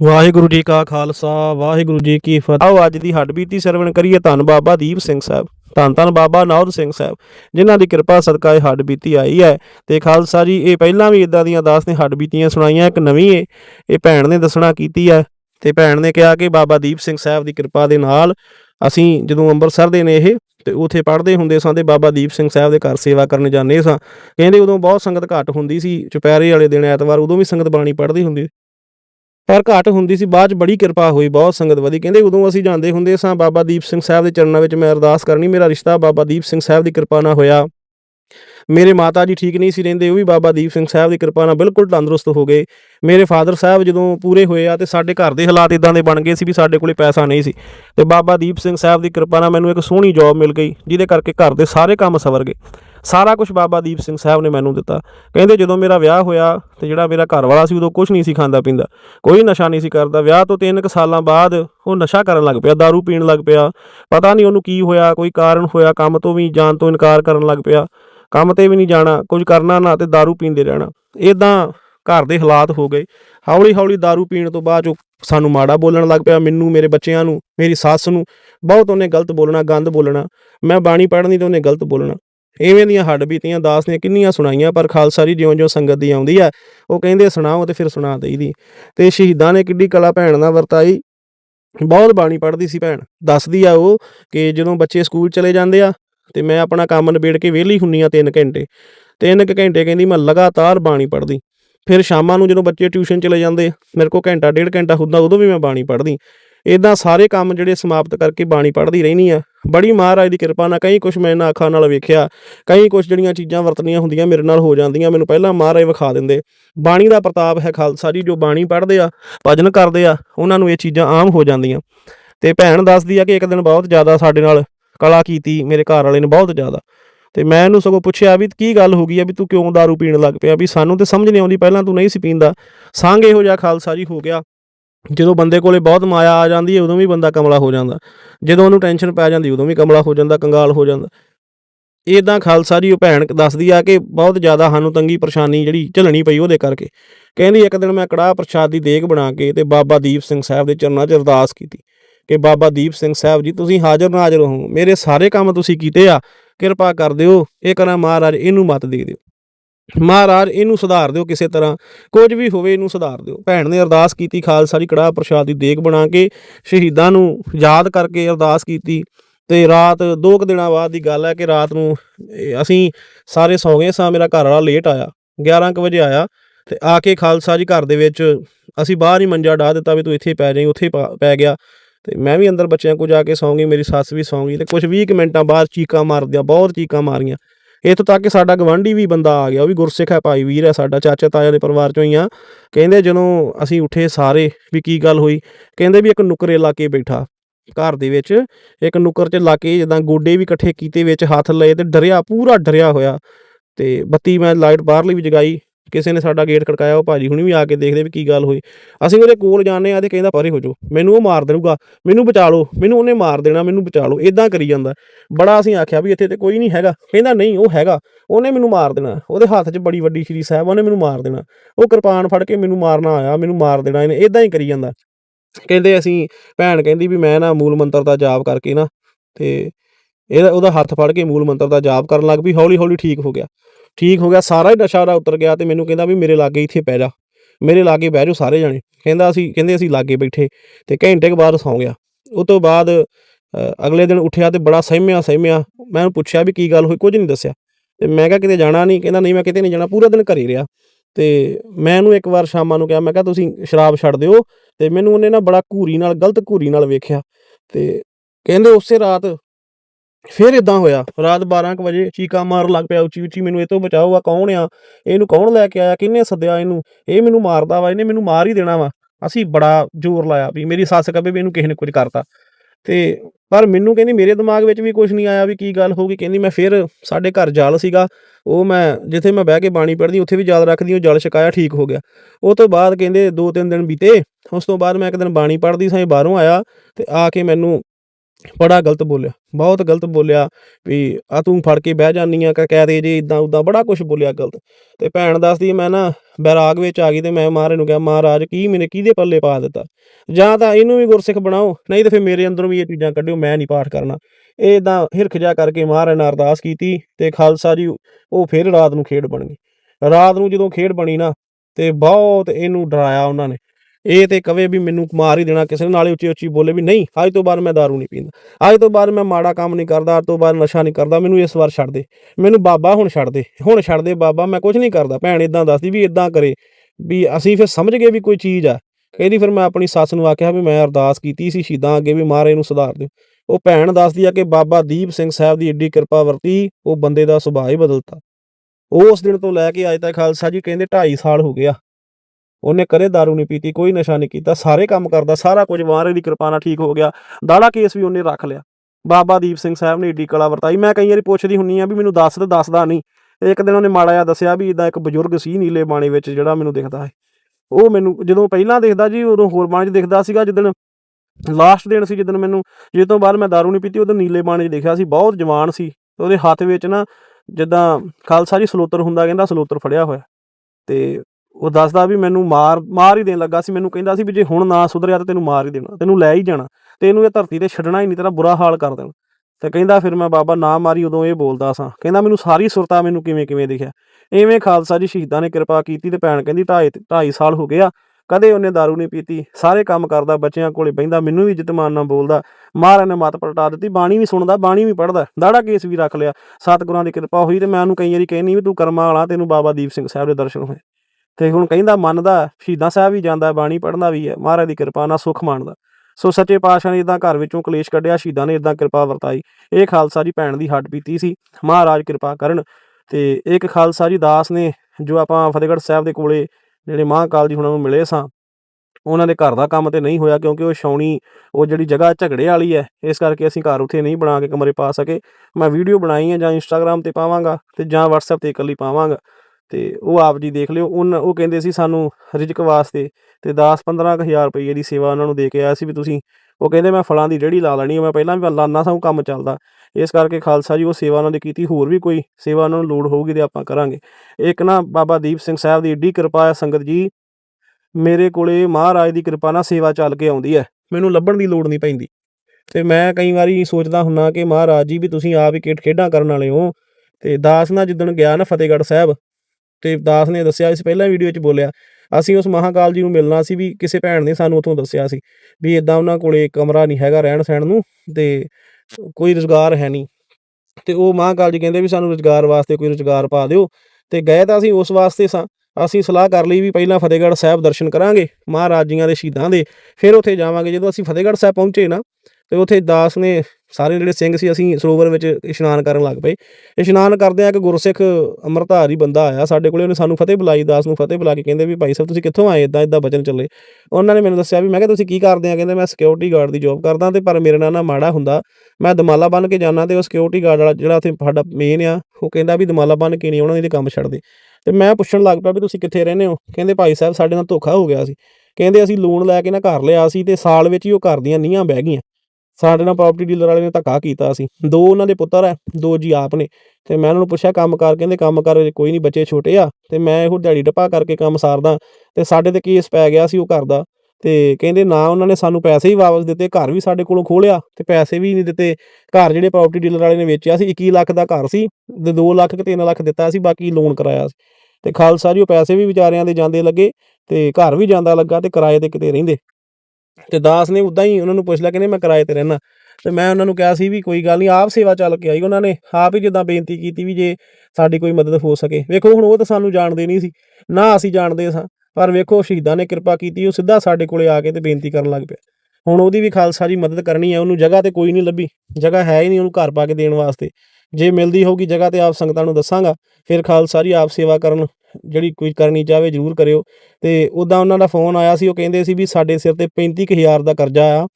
ਵਾਹਿਗੁਰੂ ਜੀ ਕਾ ਖਾਲਸਾ, ਵਾਹਿਗੁਰੂ ਜੀ ਕੀ ਫਤਿਹ। ਆਓ ਅੱਜ ਦੀ ਹੱਡਬੀਤੀ ਸਰਵਣ ਕਰੀਏ ਧੰਨ ਬਾਬਾ ਦੀਪ ਸਿੰਘ ਸਾਹਿਬ। ਧੰਨ ਧੰਨ ਬਾਬਾ ਨੌਰ ਸਿੰਘ ਸਾਹਿਬ, ਜਿਨ੍ਹਾਂ ਦੀ ਕਿਰਪਾ ਸਦਕਾ ਇਹ ਹੱਡਬੀਤੀ ਆਈ ਹੈ। ਤੇ ਖਾਲਸਾ ਜੀ, ਇਹ ਪਹਿਲਾਂ ਵੀ ਇਦਾਂ ਦੀਆਂ ਦਾਸ ਨੇ ਹੱਡਬੀਤੀਆਂ ਸੁਣਾਈਆਂ, ਇੱਕ ਨਵੀਂ ਏ। ਇਹ ਭੈਣ ਨੇ ਦੱਸਣਾ ਕੀਤੀ ਹੈ। ਤੇ ਭੈਣ ਨੇ ਕਿਹਾ ਕਿ ਬਾਬਾ ਦੀਪ ਸਿੰਘ ਸਾਹਿਬ ਦੀ ਕਿਰਪਾ ਦੇ ਨਾਲ ਅਸੀਂ ਜਦੋਂ ਅੰਮ੍ਰਿਤਸਰ ਦੇ ਨੇ ਇਹ, ਤੇ ਉਥੇ ਪੜ੍ਹਦੇ ਹੁੰਦੇ ਸਾਂ ਤੇ ਬਾਬਾ ਦੀਪ ਸਿੰਘ ਸਾਹਿਬ ਦੇ ਘਰ ਸੇਵਾ ਕਰਨ ਜਾਂਦੇ ਸਾਂ। ਕਹਿੰਦੇ ਉਦੋਂ ਬਹੁਤ ਸੰਗਤ ਘੱਟ ਹੁੰਦੀ ਸੀ। ਚੁਪਹਿਰੇ ਵਾਲੇ ਦਿਨ ਐਤਵਾਰ ਉਦੋਂ ਵੀ ਸੰਗਤ ਬਾਣੀ ਪੜ੍ਹਦੀ ਹੁੰਦੀ ਪਰ ਘੱਟ ਹੁੰਦੀ ਸੀ, ਬਾਅਦ ਚ ਬੜੀ ਕਿਰਪਾ ਹੋਈ, ਬਹੁਤ ਸੰਗਤ ਵਧੀ। ਕਹਿੰਦੇ ਉਦੋਂ ਅਸੀਂ ਜਾਂਦੇ ਹੁੰਦੇ ਸਾਂ ਬਾਬਾ ਦੀਪ ਸਿੰਘ ਸਾਹਿਬ ਦੇ ਚਰਨਾਂ ਵਿੱਚ, ਮੈਂ ਅਰਦਾਸ ਕਰਨੀ, ਮੇਰਾ ਰਿਸ਼ਤਾ ਬਾਬਾ ਦੀਪ ਸਿੰਘ ਸਾਹਿਬ ਦੀ ਕਿਰਪਾ ਨਾਲ ਹੋਇਆ। ਮੇਰੇ ਮਾਤਾ ਜੀ ਠੀਕ ਨਹੀਂ ਸੀ ਰਹਿੰਦੇ, ਉਹ ਵੀ ਬਾਬਾ ਦੀਪ ਸਿੰਘ ਸਾਹਿਬ ਦੀ ਕਿਰਪਾ ਨਾਲ ਬਿਲਕੁਲ ਤੰਦਰੁਸਤ ਹੋ ਗਏ। ਮੇਰੇ ਫਾਦਰ ਸਾਹਿਬ ਜਦੋਂ ਪੂਰੇ ਹੋਏ ਆ ਤੇ ਸਾਡੇ ਘਰ ਦੇ ਹਾਲਾਤ ਇਦਾਂ ਦੇ ਬਣ ਗਏ ਸੀ ਵੀ ਸਾਡੇ ਕੋਲੇ ਪੈਸਾ ਨਹੀਂ ਸੀ। ਤੇ ਬਾਬਾ ਦੀਪ ਸਿੰਘ ਸਾਹਿਬ ਦੀ ਕਿਰਪਾ ਨਾਲ ਮੈਨੂੰ ਇੱਕ ਸੋਹਣੀ ਜੌਬ ਮਿਲ ਗਈ, ਜਿਹਦੇ ਕਰਕੇ ਘਰ ਦੇ ਸਾਰੇ ਕੰਮ ਸਵਰ ਗਏ। ਸਾਰਾ ਕੁਝ ਬਾਬਾ ਦੀਪ ਸਿੰਘ ਸਾਹਿਬ ਨੇ ਮੈਨੂੰ ਦਿੱਤਾ ਕਹਿੰਦੇ ਜਦੋਂ ਮੇਰਾ ਵਿਆਹ ਹੋਇਆ ਤੇ ਜਿਹੜਾ ਮੇਰਾ ਘਰ ਵਾਲਾ ਸੀ ਉਦੋਂ ਕੁਝ ਨਹੀਂ ਸੀ ਖਾਂਦਾ ਪੀਂਦਾ ਕੋਈ ਨਸ਼ਾ ਨਹੀਂ ਸੀ ਕਰਦਾ ਵਿਆਹ ਤੋਂ 3 ਕੁ ਸਾਲਾਂ ਬਾਅਦ ਉਹ ਨਸ਼ਾ ਕਰਨ ਲੱਗ ਪਿਆ दारू ਪੀਣ ਲੱਗ ਪਿਆ ਪਤਾ ਨਹੀਂ ਉਹਨੂੰ ਕੀ ਹੋਇਆ ਕੋਈ ਕਾਰਨ ਹੋਇਆ ਕੰਮ ਤੋਂ ਵੀ ਜਾਣ ਤੋਂ ਇਨਕਾਰ ਕਰਨ ਲੱਗ ਪਿਆ ਕੰਮ ਤੇ ਵੀ ਨਹੀਂ ਜਾਣਾ ਕੁਝ ਕਰਨਾ ਨਾ ਤੇ दारू ਪੀਂਦੇ ਰਹਿਣਾ ਇਦਾਂ ਘਰ ਦੇ ਹਾਲਾਤ ਹੋ ਗਏ ਹੌਲੀ ਹੌਲੀ दारू ਪੀਣ ਤੋਂ ਬਾਅਦ 'ਚੋਂ ਸਾਨੂੰ ਮਾੜਾ ਬੋਲਣ ਲੱਗ ਪਿਆ ਮੈਨੂੰ ਮੇਰੇ ਬੱਚਿਆਂ ਨੂੰ ਮੇਰੀ ਸੱਸ ਨੂੰ ਬਹੁਤ ਉਹਨੇ ਗਲਤ ਬੋਲਣਾ ਗੰਦ ਬੋਲਣਾ ਮੈਂ ਬਾਣੀ ਪੜ੍ਹਨੀ ਤੇ ਉਹਨੇ ਗਲਤ ਬੋਲਣਾ ਐਵੇਂ ਦੀਆਂ ਹੱਡ ਬੀਤੀਆਂ, ਦਾਸ ਨੇ ਕਿੰਨੀਆਂ ਸੁਣਾਈਆਂ, ਪਰ ਖਾਲਸਾ ਜੀ ਜਿਉਂ-ਜਿਉਂ ਸੰਗਤ ਦੀ ਆਉਂਦੀ ਆ, ਉਹ ਕਹਿੰਦੇ ਸੁਣਾਓ ਤੇ ਫਿਰ ਸੁਣਾ ਦੇਈਦੀ। ਤੇ ਸ਼ਹੀਦਾਂ ਨੇ ਕਿੱਡੀ ਕਲਾ ਭੈਣ ਨਾਲ ਵਰਤਾਈ। ਬਹੁਤ ਬਾਣੀ ਪੜ੍ਹਦੀ ਸੀ ਭੈਣ। ਦੱਸਦੀ ਆ ਉਹ ਕਿ ਜਦੋਂ ਬੱਚੇ ਸਕੂਲ ਚਲੇ ਜਾਂਦੇ ਆ, ਤੇ ਮੈਂ ਆਪਣਾ ਕੰਮ ਨਿਬੇੜ ਕੇ ਵਿਹਲੀ ਹੁੰਨੀ ਆ 3 ਘੰਟੇ। 3 ਕੁ ਘੰਟੇ ਕਹਿੰਦੀ ਮੈਂ ਲਗਾਤਾਰ ਬਾਣੀ ਪੜ੍ਹਦੀ। ਫਿਰ ਸ਼ਾਮਾਂ ਨੂੰ ਜਦੋਂ ਬੱਚੇ ਟਿਊਸ਼ਨ ਚਲੇ ਜਾਂਦੇ, ਮੇਰੇ ਕੋਲ ਘੰਟਾ, ਡੇਢ ਘੰਟਾ ਹੁੰਦਾ, ਉਦੋਂ ਵੀ ਮੈਂ ਬਾਣੀ ਪੜ੍ਹਦੀ। ਇਦਾਂ ਸਾਰੇ ਕੰਮ ਜਿਹੜੇ ਸਮਾਪਤ ਕਰਕੇ ਬਾਣੀ ਪੜ੍ਹਦੀ ਰਹਿਣੀ ਆ। ਬੜੀ ਮਹਾਰਾਜ ਦੀ ਕਿਰਪਾ ਨਾਲ ਕਈ ਕੁਝ ਮੈਂ ਇਹਨਾਂ ਅੱਖਾਂ ਨਾਲ ਵੇਖਿਆ। ਕਈ ਕੁਝ ਜਿਹੜੀਆਂ ਚੀਜ਼ਾਂ ਵਰਤਣੀਆਂ ਹੁੰਦੀਆਂ ਮੇਰੇ ਨਾਲ ਹੋ ਜਾਂਦੀਆਂ। ਮੈਨੂੰ ਪਹਿਲਾਂ ਮਹਾਰਾਜ ਵਿਖਾ ਦਿੰਦੇ। ਬਾਣੀ ਦਾ ਪ੍ਰਤਾਪ ਹੈ ਖਾਲਸਾ ਜੀ, ਜੋ ਬਾਣੀ ਪੜ੍ਹਦੇ ਆ, ਭਜਨ ਕਰਦੇ ਆ, ਉਹਨਾਂ ਨੂੰ ਇਹ ਚੀਜ਼ਾਂ ਆਮ ਹੋ ਜਾਂਦੀਆਂ। ਤੇ ਭੈਣ ਦੱਸਦੀ ਆ ਕਿ ਇੱਕ ਦਿਨ ਬਹੁਤ ਜ਼ਿਆਦਾ ਸਾਡੇ ਨਾਲ ਕਲਾ ਕੀਤੀ ਮੇਰੇ ਘਰ ਵਾਲੇ ਨੇ ਬਹੁਤ ਜ਼ਿਆਦਾ। ਤੇ ਮੈਂ ਇਹਨੂੰ ਸਗੋਂ ਪੁੱਛਿਆ ਵੀ ਕੀ ਗੱਲ ਹੋ ਗਈ ਆ ਵੀ ਤੂੰ ਕਿਉਂ दारू ਪੀਣ ਲੱਗ ਪਿਆ? ਵੀ ਸਾਨੂੰ ਤੇ ਸਮਝ ਨਹੀਂ ਆਉਂਦੀ, ਪਹਿਲਾਂ ਤੂੰ ਨਹੀਂ ਸੀ ਪੀਂਦਾ। ਸੰਗ ਇਹੋ ਜਿਹਾ ਖਾਲਸਾ ਜੀ ਹੋ ਗਿਆ। ਜਦੋਂ ਬੰਦੇ ਕੋਲੇ ਬਹੁਤ ਮਾਇਆ ਆ ਜਾਂਦੀ ਹੈ, ਉਦੋਂ ਵੀ ਬੰਦਾ ਕਮਲਾ ਹੋ ਜਾਂਦਾ। ਜਦੋਂ ਉਹਨੂੰ ਟੈਨਸ਼ਨ ਪੈ ਜਾਂਦੀ, ਉਦੋਂ ਵੀ ਕਮਲਾ ਹੋ ਜਾਂਦਾ, ਕੰਗਾਲ ਹੋ ਜਾਂਦਾ। ਇਦਾਂ ਖਾਲਸਾ ਜੀ, ਉਹ ਭੈਣ ਦੱਸਦੀ ਆ ਕਿ ਬਹੁਤ ਜ਼ਿਆਦਾ ਸਾਨੂੰ ਤੰਗੀ ਪਰੇਸ਼ਾਨੀ ਜਿਹੜੀ ਝੱਲਣੀ ਪਈ ਉਹਦੇ ਕਰਕੇ। ਕਹਿੰਦੀ, ਇੱਕ ਦਿਨ ਮੈਂ ਕੜਾਹ ਪ੍ਰਸ਼ਾਦ ਦੀ ਦੇਗ ਬਣਾ ਕੇ ਤੇ ਬਾਬਾ ਦੀਪ ਸਿੰਘ ਸਾਹਿਬ ਦੇ ਚਰਨਾਂ 'ਚ ਅਰਦਾਸ ਕੀਤੀ ਕਿ ਬਾਬਾ ਦੀਪ ਸਿੰਘ ਸਾਹਿਬ ਜੀ, ਤੁਸੀਂ ਹਾਜ਼ਰ ਨਾਜ਼ਰ ਹੋ ਮੇਰੇ ਸਾਰੇ ਕੰਮ ਤੁਸੀਂ ਕੀਤੇ ਆ, ਕਿਰਪਾ ਕਰ ਦਿਓ। ਇਹ ਕਰਾਂ ਮਹਾਰਾਜ, ਇਹਨੂੰ ਮਤ ਦੇ ਦਿਓ। ਮਹਾਰਾਜ, ਇਹਨੂੰ ਸੁਧਾਰ ਦਿਓ ਕਿਸੇ ਤਰ੍ਹਾਂ। ਕੁਝ ਵੀ ਹੋਵੇ, ਇਹਨੂੰ ਸੁਧਾਰ ਦਿਓ। ਭੈਣ ਨੇ ਅਰਦਾਸ ਕੀਤੀ ਖਾਲਸਾ ਦੀ ਕੜਾਹ ਪ੍ਰਸ਼ਾਦ ਦੀ ਦੇਗ ਬਣਾ ਕੇ ਸ਼ਹੀਦਾਂ ਨੂੰ ਯਾਦ ਕਰਕੇ ਅਰਦਾਸ ਕੀਤੀ। ਤੇ ਰਾਤ, ਦੋ ਕੁ ਦਿਨਾਂ ਬਾਅਦ ਦੀ ਗੱਲ ਹੈ ਕਿ ਰਾਤ ਨੂੰ ਅਸੀਂ ਸਾਰੇ ਸੌਂ ਗਏ ਸਾਂ, ਮੇਰਾ ਘਰ ਵਾਲਾ ਲੇਟ ਆਇਆ। 11 ਕੁ ਵਜੇ ਆਇਆ ਤੇ ਆ ਕੇ ਖਾਲਸਾ ਜੀ ਘਰ ਦੇ ਵਿੱਚ ਅਸੀਂ ਬਾਹਰ ਹੀ ਮੰਜਾ ਢਾ ਦਿੱਤਾ ਵੀ ਤੂੰ ਇੱਥੇ ਪੈ ਜਾਈਂ, ਉੱਥੇ ਪਾ- ਪੈ ਗਿਆ। ਤੇ ਮੈਂ ਵੀ ਅੰਦਰ ਬੱਚਿਆਂ ਕੋਲ ਜਾ ਕੇ ਸੌਂਗੀ ਮੇਰੀ ਸੱਸ ਵੀ ਸੌਂਗੀ ਤੇ ਕੁਝ 20 ਕੁ ਮਿੰਟਾਂ ਬਾਅਦ ਚੀਕਾਂ ਮਾਰਦਿਆਂ, ਬਹੁਤ ਚੀਕਾਂ ਮਾਰੀਆਂ। ਇੱਥੋਂ ਤੱਕ ਕਿ ਸਾਡਾ ਗਵਾਂਢੀ ਵੀ ਬੰਦਾ ਆ ਗਿਆ, ਉਹ ਵੀ ਗੁਰਸਿੱਖ ਹੈ, ਭਾਈ ਵੀਰ ਹੈ, ਸਾਡਾ ਚਾਚਾ ਤਾਇਆ ਦੇ ਪਰਿਵਾਰ ਚੋਂ ਹੀ ਆ। ਕਹਿੰਦੇ ਜਦੋਂ ਅਸੀਂ ਉੱਠੇ ਸਾਰੇ ਵੀ ਕੀ ਗੱਲ ਹੋਈ, ਕਹਿੰਦੇ ਵੀ ਇੱਕ ਨੁਕਰੇ ਲਾ ਕੇ ਬੈਠਾ ਘਰ ਦੇ ਵਿੱਚ, ਇੱਕ ਨੁਕਰ 'ਚ ਲਾ ਕੇ ਜਿੱਦਾਂ ਗੋਡੇ ਵੀ ਇਕੱਠੇ ਕੀਤੇ ਵਿੱਚ ਹੱਥ ਲਏ ਤੇ ਡਰਿਆ, ਪੂਰਾ ਡਰਿਆ ਹੋਇਆ। ਤੇ ਬੱਤੀ ਮੈਂ ਲਾਈਟ ਬਾਹਰਲੀ ਵੀ ਜਗਾਈ ਕਿਸੇ ਨੇ ਸਾਡਾ ਗੇਟ ਖੜਕਾਇਆ, ਉਹ ਭਾਜੀ ਹੁਣੀ ਵੀ ਆ ਕੇ ਦੇਖਦੇ ਵੀ ਕੀ ਗੱਲ ਹੋਈ। ਅਸੀਂ ਉਹਦੇ ਕੋਲ ਜਾਂਦੇ ਆ ਤੇ ਕਹਿੰਦਾ ਪਰੇ ਹੋ ਜਾਓ, ਮੈਨੂੰ ਉਹ ਮਾਰ ਦੇਊਗਾ, ਮੈਨੂੰ ਬਚਾ ਲਓ, ਮੈਨੂੰ ਉਹਨੇ ਮਾਰ ਦੇਣਾ, ਮੈਨੂੰ ਬਚਾ ਲਓ ਇਦਾਂ ਕਰੀ ਜਾਂਦਾ। ਬੜਾ ਅਸੀਂ ਆਖਿਆ ਵੀ ਇੱਥੇ ਤੇ ਕੋਈ ਨਹੀਂ ਹੈਗਾ। ਕਹਿੰਦਾ ਨਹੀਂ, ਉਹ ਹੈਗਾ, ਉਹਨੇ ਮੈਨੂੰ ਮਾਰ ਦੇਣਾ। ਉਹਦੇ ਹੱਥ 'ਚ ਬੜੀ ਵੱਡੀ ਸ਼੍ਰੀ ਸਾਹਿਬ, ਉਹਨੇ ਮੈਨੂੰ ਮਾਰ ਦੇਣਾ। ਉਹ ਕਿਰਪਾਨ ਫੜ ਕੇ ਮੈਨੂੰ ਮਾਰਨਾ ਆਇਆ, ਮੈਨੂੰ ਮਾਰ ਦੇਣਾ ਇਹਨੇ ਇਦਾਂ ਹੀ ਕਰੀ ਜਾਂਦਾ। ਕਹਿੰਦੇ ਅਸੀਂ, ਭੈਣ ਕਹਿੰਦੀ ਵੀ ਮੈਂ ਨਾ ਮੂਲ ਮੰਤਰ ਦਾ ਜਾਪ ਕਰਕੇ ਨਾ, ਤੇ ਇਹਦਾ ਉਹਦਾ ਹੱਥ ਫੜ ਕੇ ਮੂਲ ਮੰਤਰ ਦਾ ਜਾਪ ਕਰਨ ਲੱਗ ਪਈ, ਹੌਲੀ ਹੌਲੀ ਠੀਕ ਹੋ ਗਿਆ। ਠੀਕ ਹੋ ਗਿਆ, ਸਾਰਾ ਹੀ ਨਸ਼ਾ ਉਹਦਾ ਉਤਰ ਗਿਆ ਤੇ ਮੈਨੂੰ ਕਹਿੰਦਾ ਵੀ ਮੇਰੇ ਲਾਗੇ ਇੱਥੇ ਪੈ ਜਾ। ਮੇਰੇ ਲਾਗੇ ਬਹਿ ਜਾਓ ਸਾਰੇ ਜਣੇ। ਕਹਿੰਦਾ ਅਸੀਂ, ਕਹਿੰਦੇ ਅਸੀਂ ਲਾਗੇ ਬੈਠੇ ਤੇ ਘੰਟੇ ਕੁ ਬਾਅਦ ਸੌਂ ਗਿਆ। ਉਹ ਤੋਂ ਬਾਅਦ ਅਗਲੇ ਦਿਨ ਉੱਠਿਆ ਤੇ ਬੜਾ ਸਹਿਮਿਆ ਸਹਿਮਿਆ। ਮੈਂ ਉਹਨੂੰ ਪੁੱਛਿਆ ਵੀ ਕੀ ਗੱਲ ਹੋਈ, ਕੁਝ ਨਹੀਂ ਦੱਸਿਆ। ਤੇ ਮੈਂ ਕਿਹਾ ਕਿਤੇ ਜਾਣਾ ਨਹੀਂ, ਕਹਿੰਦਾ ਨਹੀਂ ਮੈਂ ਕਿਤੇ ਨਹੀਂ ਜਾਣਾ, ਪੂਰਾ ਦਿਨ ਘਰੇ ਰਿਹਾ। ਤੇ ਮੈਂ ਇਹਨੂੰ ਇੱਕ ਵਾਰ ਸ਼ਾਮਾਂ ਨੂੰ ਕਿਹਾ, ਮੈਂ ਕਿਹਾ ਤੁਸੀਂ ਸ਼ਰਾਬ ਛੱਡ ਦਿਓ ਤੇ ਮੈਨੂੰ ਉਹਨੇ ਨਾ ਬੜਾ ਘੂਰੀ ਨਾਲ, ਗਲਤ ਘੂਰੀ ਨਾਲ ਵੇਖਿਆ। ਤੇ ਕਹਿੰਦੇ ਉਸੇ ਰਾਤ ਫਿਰ ਇਦਾਂ ਹੋਇਆ, ਰਾਤ 12 ਕੁ ਵਜੇ ਚੀਕਾ ਮਾਰਨ ਲੱਗ ਪਿਆ ਉੱਚੀ ਉੱਚੀ, ਮੈਨੂੰ ਇਹ ਤੋਂ ਬਚਾਓ ਆ, ਕੌਣ ਆ? ਇਹਨੂੰ ਕੌਣ ਲੈ ਕੇ ਆਇਆ? ਕਿਹਨੇ ਸੱਦਿਆ ਇਹਨੂੰ? ਇਹ ਮੈਨੂੰ ਮਾਰਦਾ ਵਾ, ਇਹਨੇ ਮੈਨੂੰ ਮਾਰ ਹੀ ਦੇਣਾ ਵਾ। ਅਸੀਂ ਬੜਾ ਜ਼ੋਰ ਲਾਇਆ ਵੀ ਮੇਰੀ ਸੱਸ ਕਹੇ ਵੀ ਇਹਨੂੰ ਕਿਸੇ ਨੇ ਕੁਝ ਕਰਤਾ। ਤੇ ਪਰ ਮੈਨੂੰ ਕਹਿੰਦੀ, ਮੇਰੇ ਦਿਮਾਗ ਵਿੱਚ ਵੀ ਕੁਝ ਨਹੀਂ ਆਇਆ ਵੀ ਕੀ ਗੱਲ ਹੋ ਗਈ। ਕਹਿੰਦੀ, ਮੈਂ ਫਿਰ ਸਾਡੇ ਘਰ ਜਲ ਸੀਗਾ। ਉਹ ਮੈਂ, ਜਿੱਥੇ ਮੈਂ ਬਹਿ ਕੇ ਬਾਣੀ ਪੜ੍ਹਦੀ, ਉੱਥੇ ਵੀ ਯਾਦ ਰੱਖਦੀ, ਉਹ ਜਲ ਛਕਾਇਆ, ਠੀਕ ਹੋ ਗਿਆ। ਉਹ ਤੋਂ ਬਾਅਦ ਕਹਿੰਦੇ, ਦੋ ਤਿੰਨ ਦਿਨ ਬੀਤੇ। ਉਸ ਤੋਂ ਬਾਅਦ ਮੈਂ ਇੱਕ ਦਿਨ ਬਾਣੀ ਪੜ੍ਹਦੀ ਸਾਂ ਬਾਹਰੋਂ ਆਇਆ ਤੇ ਆ ਕੇ ਮੈਨੂੰ ਬੜਾ ਗਲਤ ਬੋਲਿਆ, ਬਹੁਤ ਗਲਤ ਬੋਲਿਆ ਵੀ ਆ ਤੂੰ ਫੜ ਕੇ ਬਹਿ ਜਾਨੀ ਆ ਕਹਿ ਦੇ ਜੇ ਇਦਾਂ ਉਦਾਂ, ਬੜਾ ਕੁਝ ਬੋਲਿਆ ਗਲਤ। ਤੇ ਭੈਣ ਦੱਸਦੀ ਮੈਂ ਨਾ ਬੈਰਾਗ ਵਿੱਚ ਆ ਗਈ ਤੇ ਮੈਂ ਮਹਾਰਾਜ ਨੂੰ ਕਿਹਾ, ਮਹਾਰਾਜ, ਕੀ ਮੈਨੇ ਕਿਹਦੇ ਪੱਲੇ ਪਾ ਦਿੱਤਾ? ਜਾਂ ਤਾਂ ਇਹਨੂੰ ਵੀ ਗੁਰਸਿੱਖ ਬਣਾਓ, ਨਹੀਂ ਤੇ ਫਿਰ ਮੇਰੇ ਅੰਦਰੋਂ ਵੀ ਇਹ ਚੀਜ਼ਾਂ ਕੱਢਿਓ, ਮੈਂ ਨਹੀਂ ਪਾਠ ਕਰਨਾ। ਇਹ ਇਦਾਂ ਹਿਰਖ ਜਾ ਕਰਕੇ ਮਹਾਰਾਜ ਨਾਲ ਅਰਦਾਸ ਕੀਤੀ ਤੇ ਖਾਲਸਾ ਜੀ ਉਹ ਫਿਰ ਰਾਤ ਨੂੰ ਖੇਡ ਬਣ ਗਈ ਰਾਤ ਨੂੰ ਜਦੋਂ ਖੇਡ ਬਣੀ ਨਾ ਤੇ ਬਹੁਤ ਇਹਨੂੰ ਡਰਾਇਆ ਉਹਨਾਂ ਨੇ। ਇਹ ਤੇ ਕਵੇ ਵੀ ਮੈਨੂੰ ਮਾਰ ਹੀ ਦੇਣਾ, ਕਿਸੇ ਨੇ ਨਾਲੇ ਉੱਚੀ ਉੱਚੀ ਬੋਲੇ ਵੀ ਨਹੀਂ, ਅੱਜ ਤੋਂ ਬਾਅਦ ਮੈਂ दारू ਨਹੀਂ ਪੀਂਦਾ। ਅੱਜ ਤੋਂ ਬਾਅਦ ਮੈਂ ਮਾੜਾ ਕੰਮ ਨਹੀਂ ਕਰਦਾ, ਅੱਜ ਤੋਂ ਬਾਅਦ ਨਸ਼ਾ ਨਹੀਂ ਕਰਦਾ, ਮੈਨੂੰ ਇਸ ਵਾਰ ਛੱਡ ਦੇ। ਮੈਨੂੰ ਬਾਬਾ ਹੁਣ ਛੱਡ ਦੇ। ਹੁਣ ਛੱਡ ਦੇ ਬਾਬਾ, ਮੈਂ ਕੁਝ ਨਹੀਂ ਕਰਦਾ। ਭੈਣ ਇਦਾਂ ਦੱਸਦੀ ਵੀ ਇਦਾਂ ਕਰੇ, ਵੀ ਅਸੀਂ ਫਿਰ ਸਮਝ ਗਏ ਵੀ ਕੋਈ ਚੀਜ਼ ਆ। ਕਹਿੰਦੀ ਫਿਰ ਮੈਂ ਆਪਣੀ ਸੱਸ ਨੂੰ ਆਖਿਆ ਵੀ ਮੈਂ ਅਰਦਾਸ ਕੀਤੀ ਸੀ ਸ਼ਹੀਦਾਂ ਅੱਗੇ ਵੀ ਮਹਾਰਾਜ ਨੂੰ ਸੁਧਾਰ ਦਿਓ। ਉਹ ਭੈਣ ਦੱਸਦੀ ਆ ਕਿ ਬਾਬਾ ਦੀਪ ਸਿੰਘ ਸਾਹਿਬ ਦੀ ਏਡੀ ਕਿਰਪਾ ਵਰਤੀ, ਉਹ ਬੰਦੇ ਦਾ ਸੁਭਾਅ ਹੀ ਬਦਲਤਾ। ਉਸ ਦਿਨ ਤੋਂ ਲੈ ਕੇ ਅੱਜ ਤੱਕ ਖਾਲਸਾ ਜੀ ਕਹਿੰਦੇ 2.5 ਸਾਲ ਹੋ ਗਿਆ ਉਹਨੇ ਕਦੇ दारू ਨਹੀਂ ਪੀਤੀ ਕੋਈ ਨਸ਼ਾ ਨਹੀਂ ਕੀਤਾ ਸਾਰੇ ਕੰਮ ਕਰਦਾ ਸਾਰਾ ਕੁਝ ਮਹਾਰਾਜ ਦੀ ਕਿਰਪਾ ਨਾਲ ਠੀਕ ਹੋ ਗਿਆ ਦਾੜਾ ਕੇਸ ਵੀ ਉਹਨੇ ਰੱਖ ਲਿਆ ਬਾਬਾ ਦੀਪ ਸਿੰਘ ਸਾਹਿਬ ਨੇ ਏਡੀ ਕਲਾ ਵਰਤਾਈ ਮੈਂ ਕਈ ਵਾਰੀ ਪੁੱਛਦੀ ਹੁੰਨੀ ਆ ਵੀ ਮੈਨੂੰ ਦੱਸ ਤੇ ਦੱਸਦਾ ਨਹੀਂ ਇੱਕ ਦਿਨ ਉਹਨੇ ਮਾੜਾ ਜਿਹਾ ਦੱਸਿਆ ਵੀ ਇਦਾਂ ਇੱਕ ਬਜ਼ੁਰਗ ਸੀ ਨੀਲੇ ਬਾਣੇ ਵਿੱਚ ਜਿਹੜਾ ਮੈਨੂੰ ਦਿਖਦਾ ਹੈ ਉਹ ਮੈਨੂੰ ਜਦੋਂ ਪਹਿਲਾਂ ਦਿਖਦਾ ਜੀ ਉਦੋਂ ਹੋਰ ਬਾਣੇ 'ਚ ਦਿਖਦਾ ਸੀਗਾ ਜਿੱਦਣ ਲਾਸਟ ਦਿਨ ਸੀ ਜਿੱਦਣ ਮੈਨੂੰ ਜਿਸ ਤੋਂ ਬਾਅਦ ਮੈਂ दारू ਨਹੀਂ ਪੀਤੀ ਉਦੋਂ ਨੀਲੇ ਬਾਣੇ 'ਚ ਦੇਖਿਆ ਸੀ ਬਹੁਤ ਜਵਾਨ ਸੀ ਤੇ ਉਹਦੇ ਹੱਥ ਵਿੱਚ ਨਾ ਜਿੱਦਾਂ ਖਾਲਸਾ ਜੀ ਸਲੋਤਰ ਹੁੰਦਾ ਕਹਿੰਦਾ ਸਲੋਤਰ ਫੜਿਆ ਹੋਇਆ ਤੇ ਉਹ ਦੱਸਦਾ ਵੀ ਮੈਨੂੰ ਮਾਰ ਮਾਰ ਹੀ ਦੇਣ ਲੱਗਾ ਸੀ, ਮੈਨੂੰ ਕਹਿੰਦਾ ਸੀ ਵੀ ਜੇ ਹੁਣ ਨਾ ਸੁਧਰਿਆ ਤਾਂ ਤੈਨੂੰ ਮਾਰ ਹੀ ਦੇਣਾ, ਤੈਨੂੰ ਲੈ ਹੀ ਜਾਣਾ, ਤੇ ਇਹਨੂੰ ਇਹ ਧਰਤੀ ਤੇ ਛੱਡਣਾ ਹੀ ਨਹੀਂ, ਤੇਰਾ ਬੁਰਾ ਹਾਲ ਕਰ ਦੇਣਾ। ਤੇ ਕਹਿੰਦਾ ਫਿਰ ਮੈਂ ਬਾਬਾ ਨਾ ਮਾਰੀ ਉਦੋਂ ਇਹ ਬੋਲਦਾ ਸਾਂ, ਕਹਿੰਦਾ ਮੈਨੂੰ ਸਾਰੀ ਸੁਰਤਾ ਮੈਨੂੰ ਕਿਵੇਂ ਕਿਵੇਂ ਦਿਖਿਆ। ਐਵੇਂ ਖਾਲਸਾ ਜੀ ਸ਼ਹੀਦਾਂ ਨੇ ਕਿਰਪਾ ਕੀਤੀ ਤੇ ਭੈਣ ਕਹਿੰਦੀ ਢਾਈ ਢਾਈ ਸਾਲ ਹੋ ਗਿਆ, ਕਦੇ ਉਹਨੇ दारू ਨਹੀਂ ਪੀਤੀ, ਸਾਰੇ ਕੰਮ ਕਰਦਾ, ਬੱਚਿਆਂ ਕੋਲੇ ਬਹਿੰਦਾ, ਮੈਨੂੰ ਵੀ ਇੱਜ਼ਤ ਮਾਨ ਨਾਲ ਬੋਲਦਾ ਮਹਾਰਾਜ ਨੇ ਮੱਤ ਪਲਟਾ ਦਿੱਤੀ, ਬਾਣੀ ਵੀ ਸੁਣਦਾ, ਬਾਣੀ ਵੀ ਪੜਦਾ ਦਾੜਾ ਕੇਸ ਵੀ ਰੱਖ ਲਿਆ, ਸਤਿਗੁਰਾਂ ਦੀ ਕਿਰਪਾ ਹੋਈ ਤੇ ਮੈਂ ਉਹਨੂੰ ਕਈ ਵਾਰੀ ਕਹਿੰਨੀ ਵੀ ਤੂੰ ਕਰਮਾਂ ਵਾਲਾ, ਤੈਨੂੰ ਬਾਬਾ ਦੀਪ ਸਿੰਘ ਸਾਹਿਬ ਦੇ ਦਰਸ਼ਨ ਹੋਏ। ਤੇ ਹੁਣ ਕਹਿੰਦਾ ਮੰਨਦਾ, ਸ਼ਹੀਦਾਂ ਸਾਹਿਬ ਵੀ ਜਾਂਦਾ, ਬਾਣੀ ਪੜ੍ਹਦਾ ਵੀ ਹੈ, ਮਹਾਰਾਜ ਦੀ ਕਿਰਪਾ ਨਾਲ ਸੁਖ ਮਾਣਦਾ। ਸੋ ਸੱਚੇ ਪਾਤਸ਼ਾਹ ਨੇ ਇਦਾਂ ਘਰ ਵਿੱਚੋਂ ਕਲੇਸ਼ ਕੱਢਿਆ, ਸ਼ਹੀਦਾਂ ਨੇ ਇਦਾਂ ਕਿਰਪਾ ਵਰਤਾਈ। ਇਹ ਖਾਲਸਾ ਜੀ ਭੈਣ ਦੀ ਹੱਡ ਪੀਤੀ ਸੀ, ਮਹਾਰਾਜ ਕਿਰਪਾ ਕਰਨ। ਤੇ ਇੱਕ ਖਾਲਸਾ ਜੀ ਦਾਸ ਨੇ, ਜੋ ਆਪਾਂ ਫਤਿਹਗੜ੍ਹ ਸਾਹਿਬ ਦੇ ਕੋਲੇ ਜਿਹੜੇ ਮਹਾਕਾਲ ਜੀ ਹੁਣਾਂ ਨੂੰ ਮਿਲੇ ਸਾਂ, ਉਹਨਾਂ ਦੇ ਘਰ ਦਾ ਕੰਮ ਤੇ ਨਹੀਂ ਹੋਇਆ, ਕਿਉਂਕਿ ਉਹ ਛਾਉਣੀ, ਉਹ ਜਿਹੜੀ ਜਗ੍ਹਾ ਝਗੜੇ ਵਾਲੀ ਹੈ, ਇਸ ਕਰਕੇ ਅਸੀਂ ਘਰ ਉੱਥੇ ਨਹੀਂ ਬਣਾ ਕੇ ਕਮਰੇ ਪਾ ਸਕੇ। ਮੈਂ ਵੀਡੀਓ ਬਣਾਈ ਹੈ ਜਾਂ ਇੰਸਟਾਗ੍ਰam ਤੇ ਪਾਵਾਂਗਾ, ਤੇ ਜਾਂ WhatsApp ਤੇ ਇਕੱਲੀ ਪਾਵਾਂਗਾ। ਤੇ ਉਹ ਆਪ ਜੀ ਦੇਖ ਲਿਓ, ਉਨ, ਉਹ ਕਹਿੰਦੇ ਸੀ ਸਾਨੂੰ ਰਿਜ਼ਕ ਵਾਸਤੇ ਤੇ 10 15000 ਰੁਪਏ ਦੀ ਸੇਵਾ ਉਹਨਾਂ ਨੂੰ ਦੇ ਕੇ ਆਇਆ ਸੀ ਵੀ ਤੁਸੀਂ, ਉਹ ਕਹਿੰਦੇ ਮੈਂ ਫਲਾਂ ਦੀ ਰੇੜੀ ਲਾ ਲੈਣੀ ਹੈ ਮੈਂ ਪਹਿਲਾਂ ਵੀ ਲਾਨਾ ਸਾਂ ਉਹ ਕੰਮ ਚੱਲਦਾ। ਇਸ ਕਰਕੇ ਖਾਲਸਾ ਜੀ ਉਹ ਸੇਵਾ ਉਹਨਾਂ ਦੀ ਕੀਤੀ, ਹੋਰ ਵੀ ਕੋਈ ਸੇਵਾ ਉਹਨਾਂ ਨੂੰ ਲੋੜ ਹੋਊਗੀ ਤੇ ਆਪਾਂ ਕਰਾਂਗੇ। ਇੱਕ ਨਾ ਬਾਬਾ ਦੀਪ ਸਿੰਘ ਸਾਹਿਬ ਦੀ ਏਡੀ ਕਿਰਪਾ ਹੈ ਸੰਗਤ ਜੀ, ਮੇਰੇ ਕੋਲੇ ਮਹਾਰਾਜ ਦੀ ਕਿਰਪਾ ਨਾਲ ਸੇਵਾ ਚੱਲ ਕੇ ਆਉਂਦੀ ਹੈ, ਮੈਨੂੰ ਲੱਭਣ ਦੀ ਲੋੜ ਨਹੀਂ ਪੈਂਦੀ। ਤੇ ਮੈਂ ਕਈ ਵਾਰੀ ਸੋਚਦਾ ਹੁੰਨਾ ਕਿ ਮਹਾਰਾਜ ਜੀ ਵੀ ਤੁਸੀਂ ਆਪ ਹੀ ਖੇਡ ਖੇਡਾਂ ਕਰਨ ਵਾਲੇ ਹੋ, ਤੇ ਦਾਸ ਨਾਲ ਜਿੱਦਣ ਗਿਆ ਨਾ ਫਤਿਹਗੜ੍ਹ ਸਾਹਿਬ ਤੇ ਦਾਸ ਨੇ ਦੱਸਿਆ ਇਸ ਪਹਿਲਾਂ ਵੀਡੀਓ 'ਚ ਬੋਲਿਆ, ਅਸੀਂ ਉਸ ਮਹਾਕਾਲ ਜੀ ਨੂੰ ਮਿਲਣਾ ਸੀ ਵੀ ਕਿਸੇ ਭੈਣ ਨੇ ਸਾਨੂੰ ਉੱਥੋਂ ਦੱਸਿਆ ਸੀ ਵੀ ਇਦਾਂ ਉਹਨਾਂ ਕੋਲੇ ਕਮਰਾ ਨਹੀਂ ਹੈਗਾ ਰਹਿਣ ਸਹਿਣ ਨੂੰ ਤੇ ਕੋਈ ਰੁਜ਼ਗਾਰ ਹੈ ਨਹੀਂ। ਤੇ ਉਹ ਮਹਾਕਾਲ ਜੀ ਕਹਿੰਦੇ ਵੀ ਸਾਨੂੰ ਰੁਜ਼ਗਾਰ ਵਾਸਤੇ ਕੋਈ ਰੁਜ਼ਗਾਰ ਪਾ ਦਿਓ। ਤੇ ਗਏ ਤਾਂ ਅਸੀਂ ਉਸ ਵਾਸਤੇ ਸਾਂ। ਅਸੀਂ ਸਲਾਹ ਕਰ ਲਈ ਵੀ ਪਹਿਲਾਂ ਫਤਿਹਗੜ੍ਹ ਸਾਹਿਬ ਦਰਸ਼ਨ ਕਰਾਂਗੇ ਮਹਾਰਾਜ ਜੀਆਂ ਦੇ ਸ਼ਹੀਦਾਂ ਦੇ, ਫਿਰ ਉੱਥੇ ਜਾਵਾਂਗੇ। ਜਦੋਂ ਅਸੀਂ ਫਤਿਹਗੜ੍ਹ ਸਾਹਿਬ ਪਹੁੰਚੇ ਨਾ, ਤੇ ਉੱਥੇ ਦਾਸ ਨੇ ਸਾਰੇ ਜਿਹੜੇ ਸਿੰਘ ਸੀ, ਅਸੀਂ ਸਰੋਵਰ ਵਿੱਚ ਇਸ਼ਨਾਨ ਕਰਨ ਲੱਗ ਪਏ। ਇਸ਼ਨਾਨ ਕਰਦੇ ਆ ਕਿ ਗੁਰਸਿੱਖ ਅੰਮ੍ਰਿਤਧਾਰੀ ਬੰਦਾ ਆਇਆ ਸਾਡੇ ਕੋਲੇ, ਉਹਨੇ ਸਾਨੂੰ ਫਤਿਹ ਬੁਲਾਈ, ਦਾਸ ਨੂੰ ਫਤਿਹ ਬੁਲਾ ਕੇ ਕਹਿੰਦੇ ਵੀ ਭਾਈ ਸਾਹਿਬ, ਤੁਸੀਂ ਕਿੱਥੋਂ ਆਏ? ਇਦਾਂ ਇਦਾਂ ਬਚਨ ਚੱਲੇ। ਉਹਨਾਂ ਨੇ ਮੈਨੂੰ ਦੱਸਿਆ ਵੀ ਮੈਂ ਕਿਹਾ, ਤੁਸੀਂ ਕੀ ਕਰਦੇ ਆ? ਕਹਿੰਦੇ, ਮੈਂ ਸਿਕਿਉਰਿਟੀ ਗਾਰਡ ਦੀ ਜੌਬ ਕਰਦਾ ਤੇ ਪਰ ਮੇਰੇ ਨਾਲ ਨਾ ਮਾੜਾ ਹੁੰਦਾ। ਮੈਂ ਦਮਾਲਾ ਬੰਨ ਕੇ ਜਾਣਾ ਤੇ ਉਹ ਸਿਕਿਉਰਿਟੀ ਗਾਰਡ ਵਾਲਾ ਜਿਹੜਾ ਉੱਥੇ ਸਾਡਾ ਮੇਨ ਆ, ਉਹ ਕਹਿੰਦਾ ਵੀ ਦਮਾਲਾ ਬੰਨ ਕੇ ਨਹੀਂ ਆਉਣਾ ਇਹਦੇ ਕੰਮ ਛੱਡਦੇ ਤੇ ਮੈਂ ਪੁੱਛਣ ਲੱਗ ਪਿਆ ਵੀ ਤੁਸੀਂ ਕਿੱਥੇ ਰਹਿੰਦੇ ਹੋ? ਕਹਿੰਦੇ ਭਾਈ ਸਾਹਿਬ ਸਾਡੇ ਨਾਲ ਧੋਖਾ ਹੋ ਗਿਆ ਸੀ। ਕਹਿੰਦੇ ਅਸੀਂ ਲੋਨ ਲੈ ਕੇ ਨਾ ਘਰ ਲਿਆ ਸੀ ਤੇ ਸਾਲ ਵਿੱਚ ਹੀ ਉਹ ਘਰ ਦੀਆਂ ਨੀਹਾਂ ਬਹਿ ਗਈਆਂ। ਸਾਡੇ ਨਾਲ ਪ੍ਰਾਪਰਟੀ ਡੀਲਰ ਵਾਲੇ ਨੇ ਧੱਕਾ ਕੀਤਾ ਸੀ। ਦੋ ਉਹਨਾਂ ਦੇ ਪੁੱਤਰ ਹੈ, ਦੋ ਜੀ ਆਪ ਨੇ। ਤੇ ਮੈਂ ਉਹਨਾਂ ਨੂੰ ਪੁੱਛਿਆ, ਕੰਮ ਕਰ ਕਹਿੰਦੇ ਕੰਮ ਕਰ ਕੋਈ ਨਹੀਂ ਬੱਚੇ ਛੋਟੇ ਆ। ਤੇ ਮੈਂ ਇਹੋ ਦਿਹਾੜੀ ਡੱਪਾ ਕਰਕੇ ਕੰਮ ਸਾਰਦਾ। ਤੇ ਸਾਡੇ ਤੇ ਕੇਸ ਪੈ ਗਿਆ ਸੀ ਉਹ ਘਰ ਦਾ। ਤੇ ਕਹਿੰਦੇ ਨਾ ਉਹਨਾਂ ਨੇ ਸਾਨੂੰ ਪੈਸੇ ਹੀ ਵਾਪਸ ਦਿੱਤੇ, ਘਰ ਵੀ ਸਾਡੇ ਕੋਲੋਂ ਖੋਲਿਆ ਤੇ ਪੈਸੇ ਵੀ ਨਹੀਂ ਦਿੱਤੇ। ਘਰ ਜਿਹੜੇ ਪ੍ਰਾਪਰਟੀ ਡੀਲਰ ਵਾਲੇ ਨੇ ਵੇਚਿਆ ਸੀ 21 ਲੱਖ ਦਾ ਘਰ ਸੀ, ਤੇ 2 ਲੱਖ ਕਿ 3 ਲੱਖ ਦਿੱਤਾ ਸੀ, ਬਾਕੀ ਲੋਨ ਕਰਾਇਆ ਸੀ। ਤੇ ਖਾਲਸਾ ਜੀ ਉਹ ਪੈਸੇ ਵੀ ਵਿਚਾਰਿਆਂ ਦੇ ਜਾਂਦੇ ਲੱਗੇ ਤੇ ਘਰ ਵੀ ਜਾਂਦਾ ਲੱਗਾ ਤੇ ਕਿਰਾਏ ਤੇ ਕਿਤੇ ਰਹਿੰਦੇ। ਤੇ ਦਾਸ ਨੇ ਉਦਾਂ ਹੀ ਉਹਨਾਂ ਨੂੰ ਪੁੱਛ ਲਿਆ, ਕਹਿੰਦੇ ਮੈਂ ਕਿਰਾਏ ਤੇ ਰਹਿਣਾ ਤੇ ਮੈਂ ਉਹਨਾਂ ਨੂੰ ਕਿਹਾ ਸੀ ਵੀ ਕੋਈ ਗੱਲ ਨਹੀਂ, ਆਪ ਸੇਵਾ ਚੱਲ ਕੇ ਆਈ ਉਹਨਾਂ ਨੇ, ਆਪ ਹੀ ਜਿੱਦਾਂ ਬੇਨਤੀ ਕੀਤੀ ਵੀ ਜੇ ਸਾਡੀ ਕੋਈ ਮਦਦ ਹੋ ਸਕੇ। ਵੇਖੋ ਹੁਣ ਉਹ ਤਾਂ ਸਾਨੂੰ ਜਾਣਦੇ ਨਹੀਂ ਸੀ, ਨਾ ਅਸੀਂ ਜਾਣਦੇ ਸਾਂ। ਪਰ ਵੇਖੋ, ਸ਼ਹੀਦਾਂ ਨੇ ਕਿਰਪਾ ਕੀਤੀ, ਉਹ ਸਿੱਧਾ ਸਾਡੇ ਕੋਲੇ ਆ ਕੇ ਤੇ ਬੇਨਤੀ ਕਰਨ ਲੱਗ ਪਿਆ। ਹੁਣ ਉਹਦੀ ਵੀ ਖਾਲਸਾ ਜੀ ਮਦਦ ਕਰਨੀ ਹੈ, ਉਹਨੂੰ ਜਗ੍ਹਾ ਤੇ ਕੋਈ ਨਹੀਂ ਲੱਭੀ, ਜਗ੍ਹਾ ਹੈ ਹੀ ਨਹੀਂ ਉਹਨੂੰ ਘਰ ਪਾ ਕੇ ਦੇਣ ਵਾਸਤੇ। ਜੇ ਮਿਲਦੀ ਹੋਊਗੀ ਜਗ੍ਹਾ ਤੇ ਆਪ ਸੰਗਤਾਂ ਨੂੰ ਦੱਸਾਂਗਾ, ਫਿਰ ਖਾਲਸਾ ਜੀ ਆਪ ਸੇਵਾ ਕਰਨ, ਜਿਹੜੀ ਕੋਈ ਕਰਨੀ ਚਾਹਵੇ ਜਰੂਰ ਕਰਿਓ। ਤੇ ਉਦਾਂ ਉਹਨਾਂ ਦਾ ਫੋਨ ਆਇਆ ਸੀ, ਉਹ ਕਹਿੰਦੇ ਸੀ ਵੀ ਸਾਡੇ ਸਿਰ ਤੇ 35000 ਦਾ ਕਰਜ਼ਾ ਆ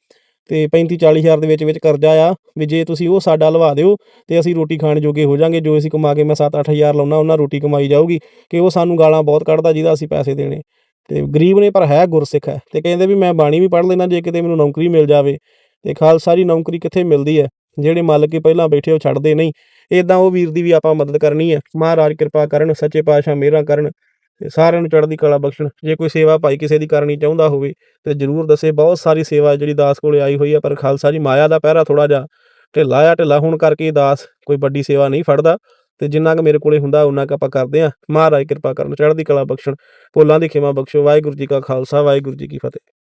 ਤੇ 35 40000 ਦੇ ਵਿੱਚ ਵਿੱਚ ਕਰਜ਼ਾ ਆ, ਵੀ ਜੇ ਤੁਸੀਂ ਉਹ ਸਾਡਾ ਲਵਾ ਦਿਓ ਤੇ ਅਸੀਂ ਰੋਟੀ ਖਾਣ ਜੋਗੇ ਹੋ ਜਾਾਂਗੇ, ਜੋ ਅਸੀਂ ਕਮਾ ਕੇ ਮੈਂ 7-8000 ਲਾਉਣਾ ਉਹਨਾਂ ਰੋਟੀ ਕਮਾਈ ਜਾਊਗੀ ਕਿ ਉਹ ਸਾਨੂੰ ਗਾਲਾਂ ਬਹੁਤ ਕੱਢਦਾ ਜਿਹਦਾ ਅਸੀਂ ਪੈਸੇ ਦੇਣੇ। ਤੇ ਗਰੀਬ ਨੇ ਪਰ ਹੈ ਗੁਰਸਿੱਖ ਹੈ ਤੇ ਕਹਿੰਦੇ ਵੀ ਮੈਂ ਬਾਣੀ ਵੀ ਪੜ੍ਹ ਲੈਣਾ ਜੇ ਕਿਤੇ ਮੈਨੂੰ ਨੌਕਰੀ ਮਿਲ ਜਾਵੇ ਤੇ ਖਾਲਸਾ ਜੀ ਨੌਕਰੀ ਕਿੱਥੇ ਮਿਲਦੀ ਹੈ? ਜਿਹੜੇ ਮਾਲਕ ਕੇ ਪਹਿਲਾਂ ਬੈਠੇ ਉਹ ਛੱਡਦੇ ਨਹੀਂ। ਇਦਾਂ ਉਹ ਵੀਰ ਦੀ ਵੀ ਆਪਾਂ ਮਦਦ ਕਰਨੀ ਹੈ। ਮਹਾਰਾਜ ਕਿਰਪਾ ਕਰਨ, ਸੱਚੇ ਪਾਤਸ਼ਾਹ ਮਿਹਰਾਂ ਕਰਨ। ਤੇ ਸਾਰਿਆਂ ਨੂੰ ਚੜ੍ਹਦੀ ਕਲਾ ਬਖਸ਼ਣ। ਜੇ ਕੋਈ ਸੇਵਾ ਭਾਈ ਕਿਸੇ ਦੀ ਕਰਨੀ ਚਾਹੁੰਦਾ ਹੋਵੇ, ਤੇ ਜਰੂਰ ਦੱਸੇ, ਬਹੁਤ ਸਾਰੀ ਸੇਵਾ ਜਿਹੜੀ ਦਾਸ ਕੋਲੇ ਆਈ ਹੋਈ ਹੈ ਪਰ ਖਾਲਸਾ ਜੀ ਮਾਇਆ ਦਾ ਪਹਿਰਾ ਥੋੜਾ ਜਿਹਾ ਢਿੱਲਾ ਆ, ਢਿੱਲਾ ਹੋਣ ਕਰਕੇ ਦਾਸ ਕੋਈ ਵੱਡੀ ਸੇਵਾ ਨਹੀਂ ਫੜਦਾ। ਤੇ ਜਿੰਨਾ ਕੁ ਮੇਰੇ ਕੋਲੇ ਹੁੰਦਾ ਉਹਨਾਂ ਕੁ ਆਪਾਂ ਕਰਦੇ ਆ ਮਹਾਰਾਜ ਕਿਰਪਾ ਕਰਨ, ਚੜ੍ਹਦੀ ਕਲਾ ਬਖਸ਼ਣ। ਭੁੱਲਾਂ ਦੀ ਖਿਮਾ ਬਖਸ਼ੋ। ਵਾਹਿਗੁਰੂ ਜੀ ਕਾ ਖਾਲਸਾ, ਵਾਹਿਗੁਰੂ ਜੀ ਕੀ ਫਤਿਹ।